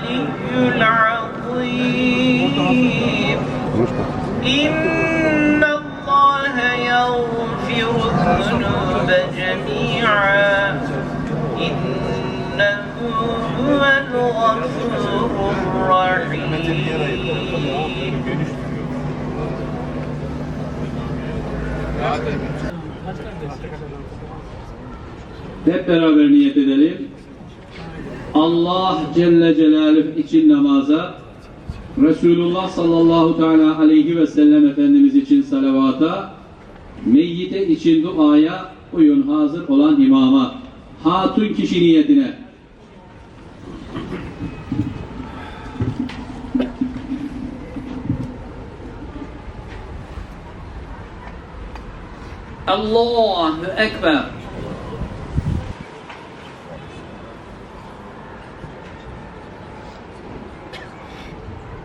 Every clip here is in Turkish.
العلي العظيم إن الله يغفر الذنوب جميعا إنه هو الغفور الرحيم Hep beraber niyet edelim. Allah Celle Celaluhu için namaza, Resulullah sallallahu teala aleyhi ve sellem Efendimiz için salavata, meyyite için duaya, uyun hazır olan imama, hatun kişi niyetine. Allahu Ekber.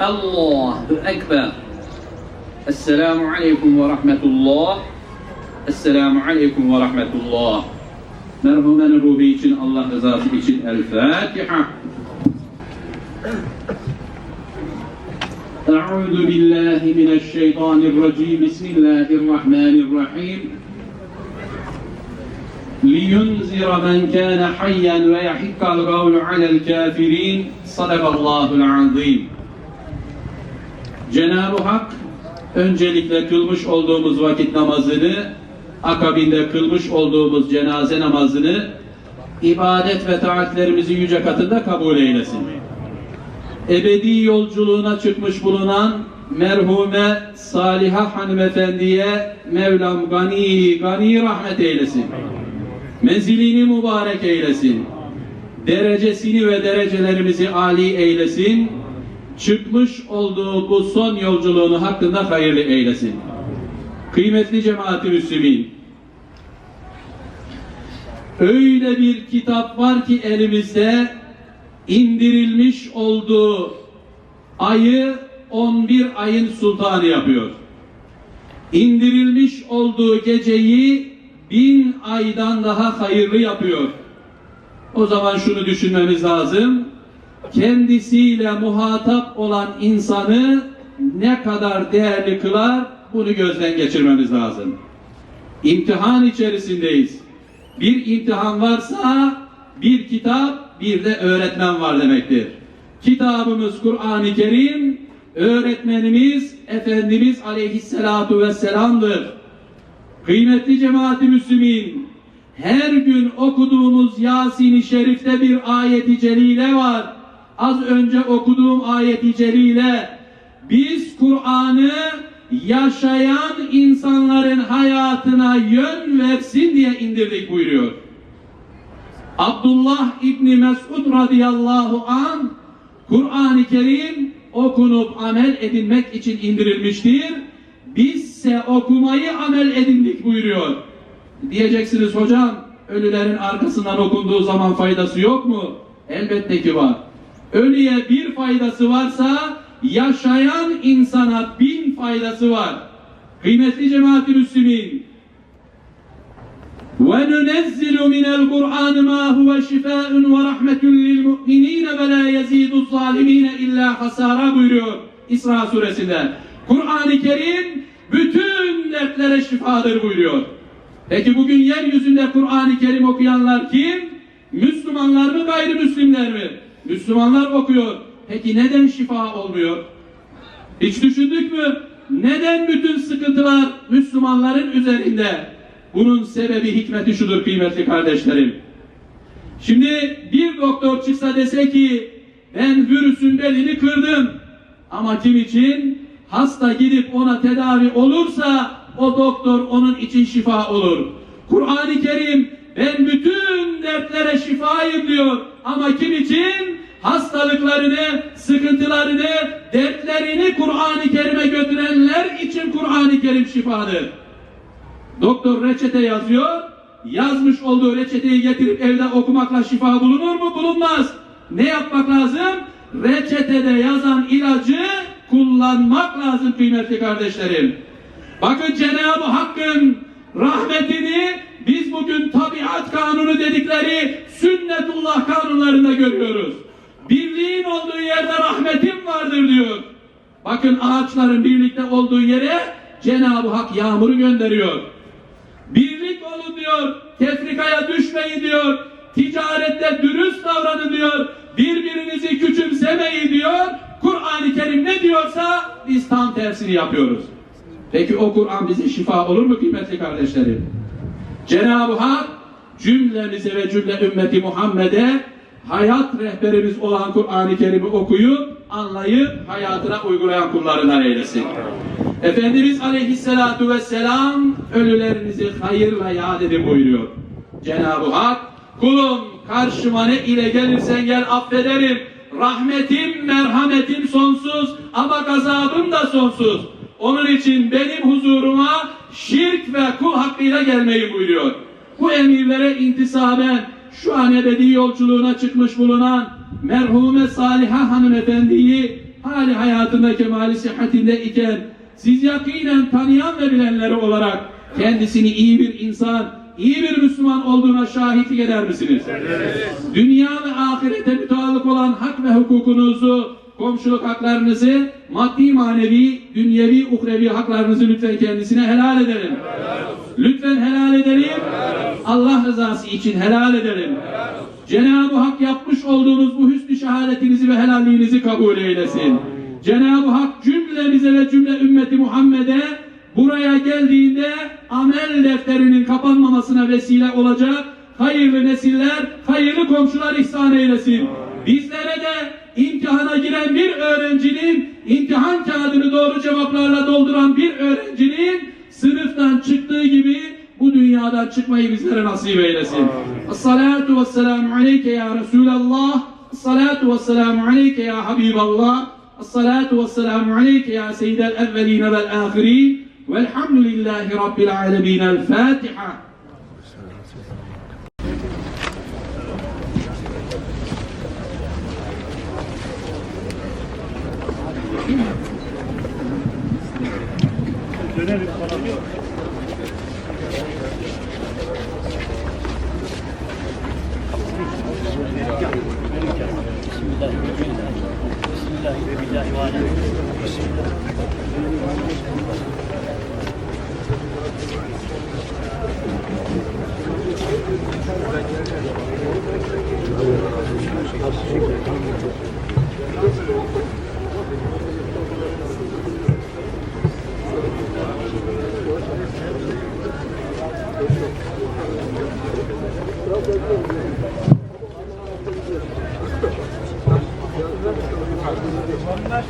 Allahu Ekber. Esselamu Aleyküm ve Rahmetullah. Esselamu Aleyküm ve Rahmetullah. Merhumenin ruhu için, Allah rızası için El Fatiha. أعوذ بالله من الشيطان الرجيم بسم الله الرحمن الرحيم لينذر من كان حيا ويحق القول على الكافرين صدق الله العظيم Cenab-ı Hak öncelikle kılmış olduğumuz vakit namazını, akabinde kılmış olduğumuz cenaze namazını ibadet ve taatlerimizi yüce katında kabul eylesin. Ebedi yolculuğuna çıkmış bulunan merhume Saliha hanımefendiye Mevlam gani gani rahmet eylesin. Menzilini mübarek eylesin. Derecesini ve derecelerimizi âli eylesin çıkmış olduğu bu son yolculuğunu hakkında hayırlı eylesin. Kıymetli cemaat-i Müslümin, öyle bir kitap var ki elimizde indirilmiş olduğu ayı 11 ayın sultanı yapıyor. İndirilmiş olduğu geceyi bin aydan daha hayırlı yapıyor. O zaman şunu düşünmemiz lazım kendisiyle muhatap olan insanı ne kadar değerli kılar bunu gözden geçirmemiz lazım. İmtihan içerisindeyiz. Bir imtihan varsa bir kitap bir de öğretmen var demektir. Kitabımız Kur'an-ı Kerim, öğretmenimiz Efendimiz Aleyhisselatu Vesselam'dır. Kıymetli cemaati Müslümin, her gün okuduğumuz Yasin-i Şerif'te bir ayeti celile var az önce okuduğum ayet-i celile biz Kur'an'ı yaşayan insanların hayatına yön versin diye indirdik buyuruyor. Abdullah İbni Mesud radıyallahu an Kur'an-ı Kerim okunup amel edilmek için indirilmiştir. Bizse okumayı amel edindik buyuruyor. Diyeceksiniz hocam ölülerin arkasından okunduğu zaman faydası yok mu? Elbette ki var. Ölüye bir faydası varsa yaşayan insana bin faydası var. Kıymetli cemaat-i Müslümin وَنُنَزِّلُ مِنَ الْقُرْآنِ مَا هُوَ شِفَاءٌ وَرَحْمَةٌ لِلْمُؤْمِنِينَ وَلَا يَزِيدُ الظَّالِمِينَ اِلَّا hasara buyuruyor İsra suresinde. Kur'an-ı Kerim bütün dertlere şifadır buyuruyor. Peki bugün yeryüzünde Kur'an-ı Kerim okuyanlar kim? Müslümanlar mı, gayrimüslimler mi? Müslümanlar okuyor. Peki neden şifa olmuyor? Hiç düşündük mü? Neden bütün sıkıntılar Müslümanların üzerinde? Bunun sebebi hikmeti şudur kıymetli kardeşlerim. Şimdi bir doktor çıksa dese ki ben virüsün belini kırdım. Ama kim için? Hasta gidip ona tedavi olursa o doktor onun için şifa olur. Kur'an-ı Kerim ben bütün şifayım diyor. Ama kim için? Hastalıklarını, sıkıntılarını, dertlerini Kur'an-ı Kerim'e götürenler için Kur'an-ı Kerim şifadır. Doktor reçete yazıyor. Yazmış olduğu reçeteyi getirip evde okumakla şifa bulunur mu? Bulunmaz. Ne yapmak lazım? Reçetede yazan ilacı kullanmak lazım kıymetli kardeşlerim. Bakın Cenab-ı Hakk'ın rahmetini biz bugün tabiat kanunu dedikleri sünnetullah kanunlarında görüyoruz. Birliğin olduğu yerde rahmetim vardır diyor. Bakın ağaçların birlikte olduğu yere Cenab-ı Hak yağmuru gönderiyor. Birlik olun diyor. Tefrikaya düşmeyin diyor. Ticarette dürüst davranın diyor. Birbirinizi küçümsemeyin diyor. Kur'an-ı Kerim ne diyorsa biz tam tersini yapıyoruz. Peki o Kur'an bize şifa olur mu kıymetli kardeşlerim? Cenab-ı Hak cümlemize ve cümle ümmeti Muhammed'e hayat rehberimiz olan Kur'an-ı Kerim'i okuyup, anlayıp, hayatına uygulayan kullarından eylesin. Efendimiz Aleyhisselatu Vesselam ölülerinizi hayırla yad edin buyuruyor. Cenab-ı Hak kulum karşıma ne ile gelirsen gel affederim. Rahmetim, merhametim sonsuz ama gazabım da sonsuz. Onun için benim huzuruma şirk ve kul hakkıyla gelmeyi buyuruyor. Bu emirlere intisaben şu an ebedi yolculuğuna çıkmış bulunan merhume Saliha hanımefendiyi hali hayatında kemali sıhhatinde iken siz yakinen tanıyan ve bilenleri olarak kendisini iyi bir insan, iyi bir Müslüman olduğuna şahitlik eder misiniz? Dünya ve ahirete müteallık olan hak ve hukukunuzu, komşuluk haklarınızı, maddi manevi, dünyevi, uhrevi haklarınızı lütfen kendisine helal edelim. Lütfen helal edelim. Allah rızası için helal edelim. Cenab-ı Hak yapmış olduğunuz bu hüsnü şehadetinizi ve helalliğinizi kabul eylesin. Cenab-ı Hak cümlemize ve cümle ümmeti Muhammed'e buraya geldiğinde amel defterinin kapanmamasına vesile olacak hayırlı nesiller, hayırlı komşular ihsan eylesin. Bizlere imtihana giren bir öğrencinin, imtihan kağıdını doğru cevaplarla dolduran bir öğrencinin sınıftan çıktığı gibi bu dünyadan çıkmayı bizlere nasip eylesin. Esselatu vesselamu aleyke ya Resulallah. Esselatu vesselamu aleyke ya Habiballah. Esselatu vesselamu aleyke ya Seyyidel evveline vel ahirin. Velhamdülillahi Rabbil alemin. El Fatiha. Onlar